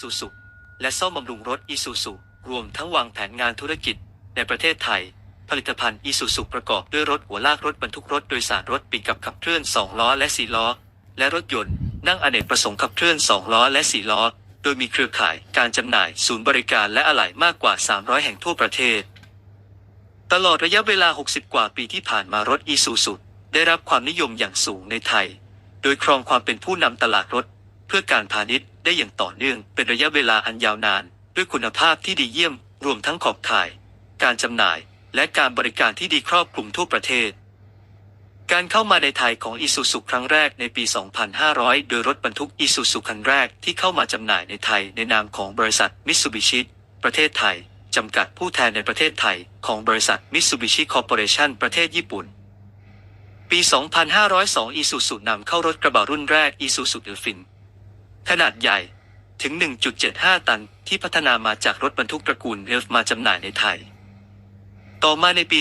ซูซูและซ่อมบำรุงรถอีซูซูรวมทั้งวางแผนงานธุรกิจ ในประเทศไทย ผลิตภัณฑ์อีซูซูประกอบด้วยรถหัวลากรถบรรทุกรถโดยสารรถปิกกับขับเคลื่อน 2 ล้อและ 4 ล้อ และรถยนต์ นั่งอเนกประสงค์ขับเคลื่อน 2 ล้อและ 4 ล้อ โดยมีเครือข่ายการจำหน่ายศูนย์บริการและอะไหล่มากกว่า 300 แห่งทั่วประเทศ ตลอดระยะเวลา 60 กว่าปีที่ผ่านมารถอีซูซูได้รับความนิยมอย่างสูงในไทย โดยครองความเป็นผู้นำตลาดรถ เพื่อการพาณิชย์ได้อย่างต่อเนื่องเป็นระยะเวลาอันยาวนาน ด้วยคุณภาพที่ดีเยี่ยม รวมทั้งขอบข่าย การจำหน่าย และการบริการที่ดีครอบคลุมทั่วประเทศ การเข้ามาในไทยของอีซูซูครั้งแรกในปี 2500 โดยรถบรรทุกอีซูซูคันแรกที่เข้ามาจำหน่ายในไทยในนามของบริษัทมิตซูบิชิประเทศไทยจำกัดผู้แทนในประเทศไทยของบริษัทมิตซูบิชิคอร์ปอเรชั่นประเทศญี่ปุ่น ปี 2502 อีซูซูนำเข้ารถกระบะรุ่นแรกอีซูซูเอลฟิน ขนาดใหญ่ถึง 1.75 ตันที่พัฒนามาจากรถบรรทุกตระกูลเอลฟ์มาจำหน่ายในไทย ต่อมาในปี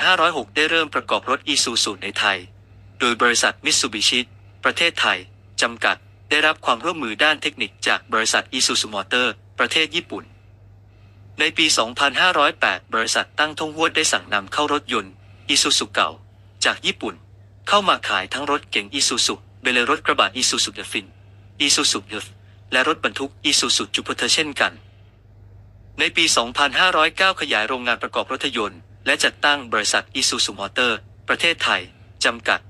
2506 ได้เริ่มประกอบรถอีซูซูในไทย โดยบริษัทมิตซูบิชิประเทศไทย จำกัด ได้รับความร่วมมือด้านเทคนิคจากบริษัทอีซูซูมอเตอร์ ประเทศญี่ปุ่น ในปี 2508 บริษัทตั้งทงวดได้สั่งนำเข้ารถยนต์อีซูซูเก่า จากญี่ปุ่น เข้ามาขายทั้งรถเก๋งอีซูซูเบลรถกระบะอีซูซูเดฟิน อีซูซูเดฟและรถบรรทุกอีซูซูจูปิเตอร์เช่นกัน ในปี 2509 ขยายโรงงานประกอบรถยนต์ และจัดตั้งบริษัทอีซูซูมอเตอร์ ประเทศไทย จำกัด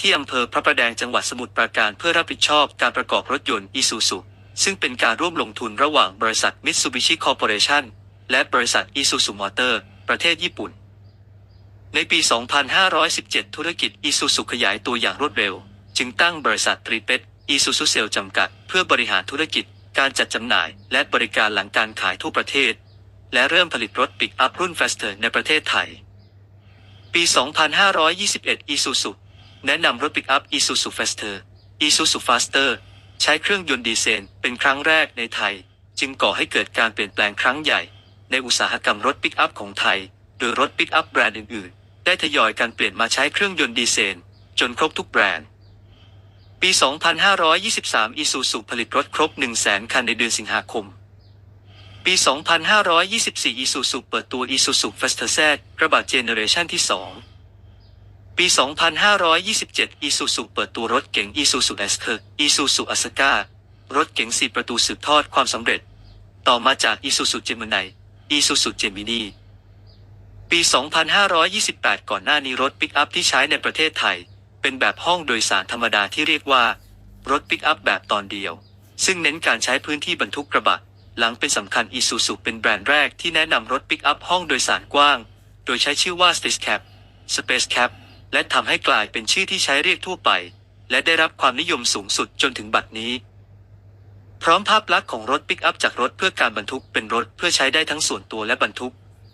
ที่อำเภอพระประแดงจังหวัดสมุทรปราการเพื่อรับผิดชอบการประกอบรถยนต์อีซูซูซึ่งเป็นการร่วมลงทุนระหว่างบริษัทมิตซูบิชิคอร์ปอเรชั่นและบริษัทอีซูซูมอเตอร์ ประเทศญี่ปุ่น ในปี 2517 ธุรกิจอีซูซูขยายตัวอย่างรวดเร็ว จึงตั้งบริษัทตรีเป็ด อีซูซูเซลจำกัด เพื่อบริหารธุรกิจ การจัดจำหน่าย และบริการหลังการขายทั่วประเทศ และเริ่มผลิตรถปิกอัพรุ่น Faster ในประเทศไทย ปี 2521 Isuzu แนะนำรถปิกอัพ Isuzu Faster Isuzu Faster ใช้เครื่องยนต์ดีเซลเป็นครั้งแรกในไทย จึงก่อให้เกิดการเปลี่ยนแปลงครั้งใหญ่ ในอุตสาหกรรมรถปิกอัพของไทย โดยรถปิกอัพแบรนด์อื่น ๆ ได้ทยอยการเปลี่ยนมาใช้เครื่องยนต์ดีเซลจนครบทุกแบรนด์ ปี 2523 Isuzu ผลิตรถครบ 100,000 คันในเดือนสิงหาคม ปี 2524 Isuzu เปิดตัว Isuzu Faster Z กระบะเจเนอเรชันที่ 2 ปี 2527 Isuzu เปิดตัวรถเก๋ง Isuzu s k e r Isuzu a s a k a รถเก๋ง4 ประตูสืบทอดความสำเร็จ ต่อมาจาก Isuzu Gemini Isuzu Gemini ปี 2528 ก่อนหน้านี้รถปิกอัพที่ใช้ในประเทศไทย เป็นแบบห้องโดยสารธรรมดาที่เรียกว่า รถปิกอัพแบบตอนเดียว ซึ่งเน้นการใช้พื้นที่บรรทุกกระบะ หลังเป็นสำคัญ Isuzu เป็นแบรนด์แรกที่แนะนำรถปิกอัพห้องโดยสารกว้าง โดยใช้ชื่อว่า Space Cap Space Cap และทำให้กลายเป็นชื่อที่ใช้เรียกทั่วไป และได้รับความนิยมสูงสุดจนถึงบัดนี้ พร้อมภาพลักษณ์ของรถปิกอัพจากรถเพื่อการบรรทุกเป็นรถเพื่อใช้ได้ทั้งส่วนตัวและบรรทุก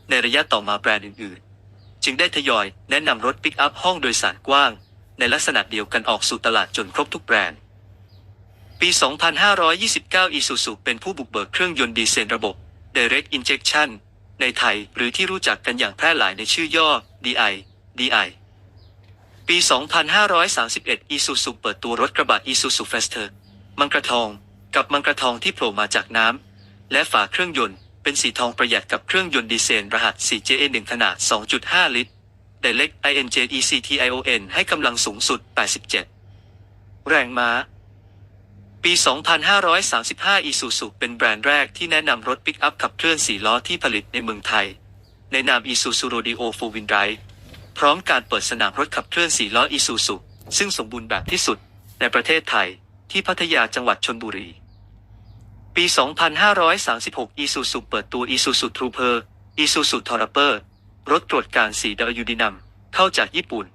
ในระยะต่อมาแบรนด์อื่นๆ จึงได้ทยอยแนะนำรถปิกอัพห้องโดยสารกว้าง ในลักษณะเดียวกันออกสู่ตลาดจนครบทุกแบรนด์ ปี 2529 Isuzu เป็นผู้บุกเบิกเครื่องยนต์ดีเซลระบบ Direct Injection ในไทยหรือที่รู้จักกันอย่างแพร่หลายในชื่อย่อ DI DI ปี 2531 Isuzu เปิดตัวรถกระบะ Isuzu Faster มังกรทอง กับมังกรทองที่โผล่มาจากน้ำและฝาเครื่องยนต์ เป็นสีทองประหยัดกับเครื่องยนต์ดีเซลรหัส 4JA1 ขนาด 2.5 ลิตร Direct INJECTION ให้กำลังสูงสุด 87 แรงม้า ปี 2535 Isuzu เป็นแบรนด์แรกที่แนะนำรถปิกอัพขับเคลื่อน4ล้อที่ผลิตในเมืองไทย ในนาม Isuzu Rodeo Four Wheel Drive พร้อมการเปิดสนามรถขับเคลื่อน4ล้อ Isuzu ซึ่งสมบูรณ์แบบที่สุด ในประเทศไทย ที่พัทยาจังหวัดชนบุรี ปี 2536 Isuzu เปิดตัว Isuzu Trooper Isuzu t o r a p e r รถตรวจการสีดาวยูดินัม เข้าจากญี่ปุ่น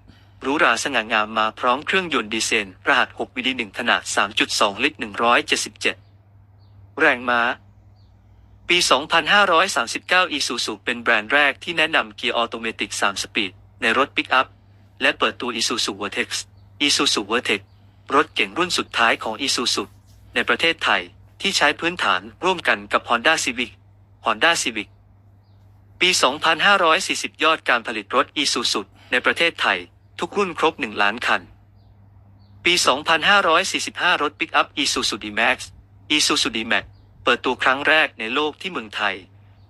หรูหราสง่างามมาพร้อมเครื่องยนต์ดีเซลรหัส6วิดี1ขนาด 3.2 ลิตร 177 แรงม้า ปี 2539 Isuzu เป็นแบรนด์แรกที่แนะนำเกียร์ออโตเมติก 3 สปีด ในรถปิกอัพ และเปิดตัว Isuzu Vertex Isuzu Vertex รถเก่งรุ่นสุดท้ายของ Isuzu ในประเทศไทยที่ใช้พื้นฐานร่วมกันกับ Honda Civic Honda Civic ปี 2540 ยอดการผลิตรถ Isuzu ในประเทศไทย ทุกรุ่นครบ 1 ล้านคัน ปี 2545 รถปิกอัพ Isuzu D-Max Isuzu D-Max เปิดตัวครั้งแรกในโลกที่เมืองไทย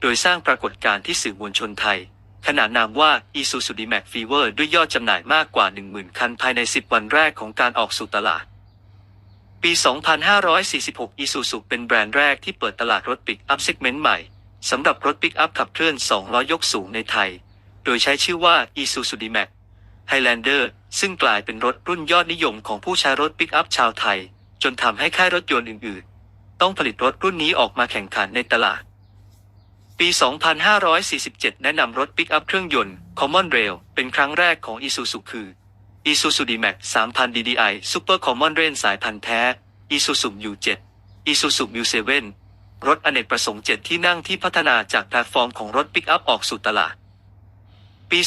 โดยสร้างปรากฏการณ์ที่สื่อมวลชนไทย ขนานนามว่า Isuzu D-Max Fever ด้วยยอดจำหน่ายมากกว่า 10,000 คันภายใน 10 วันแรกของการออกสู่ตลาด ปี 2546 Isuzu เป็นแบรนด์แรกที่เปิดตลาดรถปิกอัพเซกเมนต์ใหม่ สำหรับรถปิกอัพขับเคลื่อน 2 ล้อยกสูงในไทย โดยใช้ชื่อว่า Isuzu D-Max Highlander ซึ่งกลายเป็นรถรุ่นยอดนิยมของผู้ใช้รถปิกอัพชาวไทย จนทำให้ค่ายรถยนต์อื่น ๆ ต้องผลิตรถรุ่นนี้ออกมาแข่งขันในตลาด ปี 2547 แนะนำรถปิกอัพเครื่องยนต์ Common Rail เป็นครั้งแรกของ Isuzu คือ Isuzu D-Max 3000 DDI Super Common Rail สายพันธุ์แท้ Isuzu Mu7 Isuzu Mu7 รถอเนกประสงค์ 7 ที่นั่งที่พัฒนาจากแพลตฟอร์มของรถปิกอัพออกสู่ตลาด ปี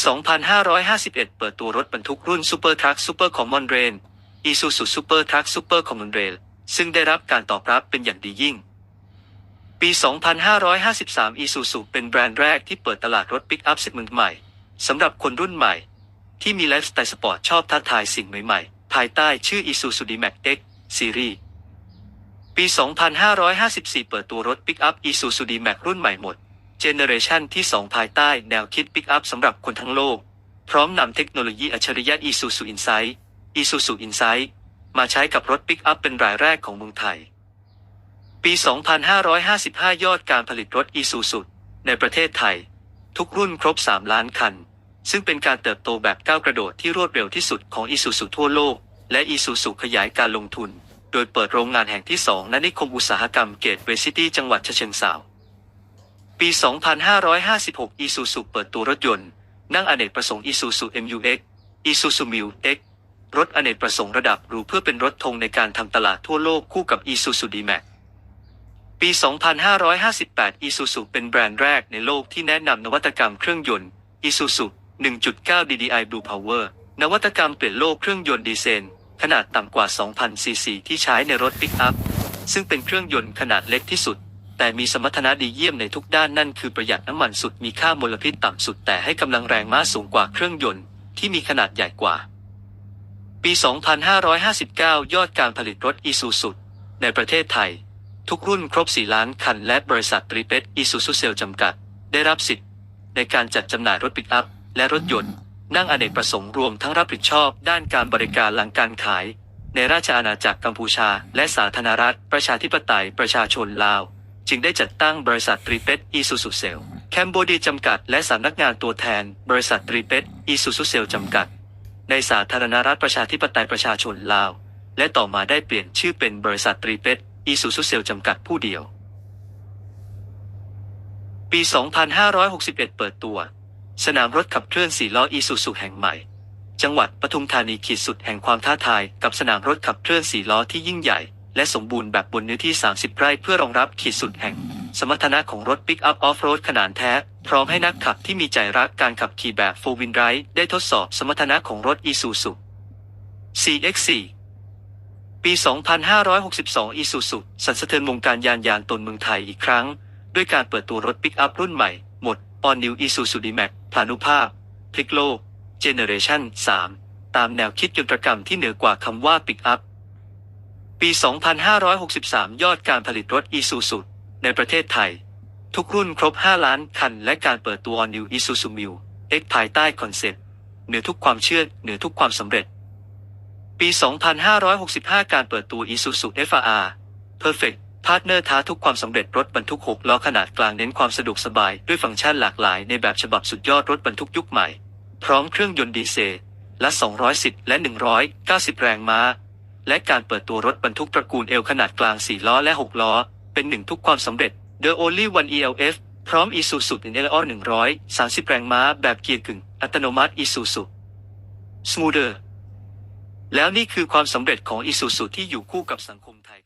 2551 เปิดตัวรถบรรทุกรุ่น Super Truck Super Common Rail Isuzu Super Truck Super Common Rail ซึ่งได้รับการตอบรับเป็นอย่างดียิ่ง ปี 2553 Isuzu เป็นแบรนด์แรกที่เปิดตลาดรถปิกอัพเซกเมนต์ใหม่สำหรับคนรุ่นใหม่ ที่มีไลฟ์สไตล์สปอร์ตชอบท้าทายสิ่งใหม่ๆ ภายใต้ชื่อ Isuzu D-Max X Series ปี 2554 เปิดตัวรถปิกอัพ Isuzu D-Max รุ่นใหม่หมด เจเนเรชันที่ 2 ภายใต้แนวคิดปิกอัพสำหรับคนทั้งโลก พร้อมนำเทคโนโลยีอัจฉริยะ Isuzu Insight Isuzu Insight มาใช้กับรถปิกอัพเป็นรายแรกของเมืองไทย ปี 2555 ยอดการผลิตรถ Isuzu ในประเทศไทย ทุกรุ่นครบ 3 ล้านคัน ซึ่งเป็นการเติบโตแบบก้าวกระโดดที่รวดเร็วที่สุดของ Isuzu ทั่วโลก และ Isuzu ขยายการลงทุน โดยเปิดโรงงานแห่งที่ 2 ณนิคมอุตสาหกรรมเกตเวซิตี้จังหวัดฉะเชิงเทราปี 2556 Isuzu เปิดตัวรถยนต์ นั่งอเนกประสงค์ Isuzu MU-X Isuzu Mu-X รถอเนกประสงค์ระดับหรูเพื่อเป็นรถธงในการทำตลาดทั่วโลกคู่กับ Isuzu D-Max ปี 2558 Isuzu เป็นแบรนด์แรกในโลกที่แนะนำนวัตกรรมเครื่องยนต์ Isuzu 1.9 DDI Blue Power นวัตกรรมเปลี่ยนโลกเครื่องยนต์ดีเซล ขนาดต่ำกว่า 2,000 ซีซีที่ใช้ในรถปิกอัพ ซึ่งเป็นเครื่องยนต์ขนาดเล็กที่สุด แต่มีสมรรถนะดีเยี่ยมในทุกด้านนั่นคือประหยัดน้ำมันสุดมีค่ามลพิษต่ำสุดแต่ให้กำลังแรงม้าสูงกว่าเครื่องยนต์ที่มีขนาดใหญ่กว่า ปี 2559 ยอดการผลิตรถ Isuzu ในประเทศไทย ทุกรุ่นครบ 4 ล้านคันและบริษัทตรีเป็ดอีซูซูเซลจำกัด ได้รับสิทธิ์ในการจัดจำหน่ายรถปิกอัพและรถยนต์ นั่งอเนกประสงค์รวมทั้งรับผิดชอบด้านการบริการหลังการขาย ในราชอาณาจักรกัมพูชา และสาธารณรัฐ ประชาธิปไตยประชาชนลาว จึงได้จัดตั้งบริษัทตรีเป็ดอีซูซูเซลแคมโบดีจำกัด และสำนักงานตัวแทน บริษัทตรีเป็ดอีซูซูเซลจำกัด ในสาธารณรัฐประชาธิปไตยประชาชนลาว และต่อมาได้เปลี่ยนชื่อเป็นบริษัทตรีเป็ดอีซูซูเซลจำกัดผู้เดียว ปี 2561 เปิดตัว สนามรถขับเคลื่อนสี่ล้ออีซูซูแห่งใหม่ จังหวัดปทุมธานีขีดสุดแห่งความท้าทายกับสนามรถขับเคลื่อนสี่ล้อที่ยิ่งใหญ่และสมบูรณ์แบบบนเนื้อที่ 30 ไร่เพื่อรองรับขีดสุดแห่ง สมรรถนะของรถปิกอัพออฟโรดขนาดแท้ พร้อมให้นักขับที่มีใจรักการขับขี่แบบโฟวินไรได้ทดสอบสมรรถนะของรถอีซูซู CX4 ปี 2562 อีซูซูสั่นสะเทือนวงการยานยานตนเมืองไทยอีกครั้ง ด้วยการเปิดตัวรถปิกอัพรุ่นใหม่ หมด All New Isuzu D-Max พานุภาพ พลิกโลก เจเนเรชัน3 ตามแนวคิดยนตรกรรมที่เหนือกว่าคำว่าปิกอัพ ปี 2563 ยอดการผลิตรถ Isuzu ในประเทศไทย ทุกรุ่นครบ 5 ล้านคัน และการเปิดตัว All New Isuzu Mu X ภายใต้คอนเซ็ปต์เหนือทุกความเชื่อเหนือทุกความสำเร็จ ปี 2565 การเปิดตัว Isuzu FR Perfect Partner ท้าทุกความสำเร็จรถบรรทุก 6 ล้อขนาดกลางเน้นความสะดวกสบายด้วยฟังก์ชันหลากหลายในแบบฉบับสุดยอดรถบรรทุกยุคใหม่ พร้อมเครื่องยนต์ดีเซลและ 210 และ 190 แรงม้า และการเปิดตัวรถบรรทุกตระกูลเอลขนาดกลาง 4 ล้อและ 6 ล้อ เป็นหนึ่งทุกความสำเร็จ The Only One ELF พร้อม Isuzu NLO 130 แรงม้า แบบเกียร์กึ่ง อัตโนมัติ Isuzu Smoother แล้วนี่คือความสำเร็จของ Isuzu ที่อยู่คู่กับสังคมไทย